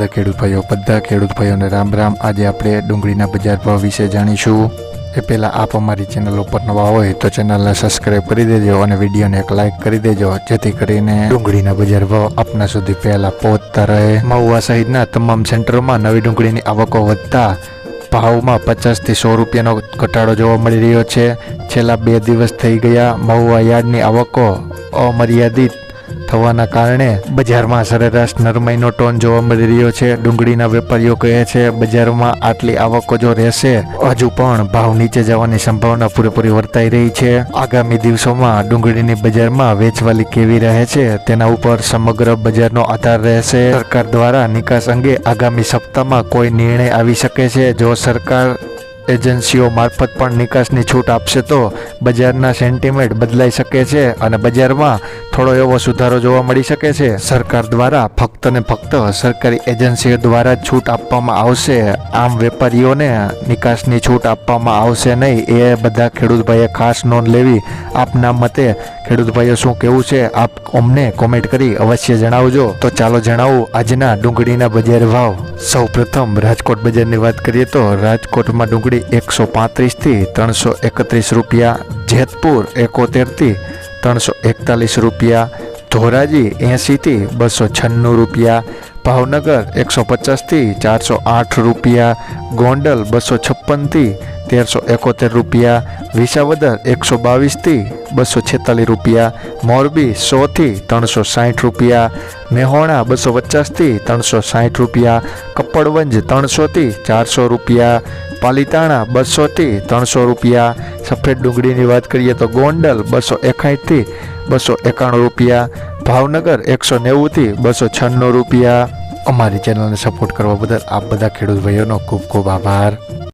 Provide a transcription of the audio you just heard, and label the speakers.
Speaker 1: બધા ખેડૂત ભાઈઓ, બધા ખેડૂત ભાઈઓને રામ રામ. આજે આપણે ડુંગળીના બજાર ભાવ વિશે જાણીશું. એ પહેલાં આપ અમારી ચેનલ ઉપર નવા હોય તો ચેનલને સબસ્ક્રાઈબ કરી દેજો અને વિડીયોને એક લાઇક કરી દેજો, જેથી કરીને ડુંગળીના બજાર ભાવ આપના સુધી પહેલાં પહોંચતા રહે. મહુવા સહિતના તમામ સેન્ટરોમાં નવી ડુંગળીની આવકો વધતા ભાવમાં પચાસથી સો રૂપિયાનો ઘટાડો જોવા મળી રહ્યો છે. છેલ્લા બે દિવસ થઈ ગયા મહુવા યાર્ડની આવકો અમર્યાદિત થવાના કારણે બજારમાં સરેરાશ નરમાઈનો ટોન જોવા મળી રહ્યો છે. ડુંગળીના વેપારીઓ કહે છે, બજારમાં આટલી આવકો જો રહેશે, હજુ પણ ભાવ નીચે જવાની સંભાવના પૂરેપૂરી વર્તાઈ રહી છે. આગામી દિવસોમાં ડુંગળીની બજારમાં વેચવાલી કેવી રહે છે, તેના ઉપર સમગ્ર બજારનો આધાર રહેશે. સરકાર દ્વારા નિકાસ અંગે આગામી સપ્તાહમાં કોઈ નિર્ણય આવી શકે છે? જો સરકાર એજન્સીઓ મારફત પણ નિકાસની છૂટ આપશે તો બજારના સેન્ટિમેન્ટ બદલાઈ શકે છે અને બજારમાં થોડો એવો સુધારો જોવા મળી શકે છે. સરકાર દ્વારા ફક્ત ને ફક્ત સરકારી એજન્સીઓ દ્વારા છૂટ આપવામાં આવશે. આમ વેપારીઓને નિકાસની છૂટ આપવામાં આવશે નહીં. એ બધા ખેડૂતભાઈએ ખાસ નોંધ લેવી. આપના મતે ખેડૂતભાઈઓ શું કેવું છે આપ અમને કોમેન્ટ કરી અવશ્ય જણાવજો. તો ચાલો જણાવું આજના ડુંગળીના બજાર ભાવ. સૌ પ્રથમ રાજકોટ બજારની વાત કરીએ તો રાજકોટમાં ડુંગળી એકસો પાંત્રીસથી ત્રણસો એકત્રીસ રૂપિયા, જેતપુર એકોતેરથી ત્રણસો એકતાલીસ રૂપિયા, ધોરાજી એંશીથી બસો છન્નું રૂપિયા, ભાવનગર એકસો પચાસથી ચારસો આઠ રૂપિયા, ગોંડલ બસો છપ્પનથી તેરસો એકોતેર રૂપિયા વિસાવદર એકસો બાવીસથી બસો છેતાલીસ રૂપિયા, મોરબી સોથી ત્રણસો સાઠ રૂપિયા, મેહોણા બસો પચાસથી ત્રણસો સાઠ રૂપિયા કપડવંજ ત્રણસોથી ચારસો રૂપિયા, પાલીતાણા બસોથી ત્રણસો રૂપિયા, સફેદ ડુંગળીની વાત કરીએ તો ગોંડલ બસો એકાઠથી બસો એકાણું રૂપિયા, ભાવનગર એકસો નેવુંથી બસો છન્નું રૂપિયા. અમારી ચેનલને સપોર્ટ કરવા બદલ આપ બધા ખેડૂત ભાઈઓનો ખૂબ ખૂબ આભાર.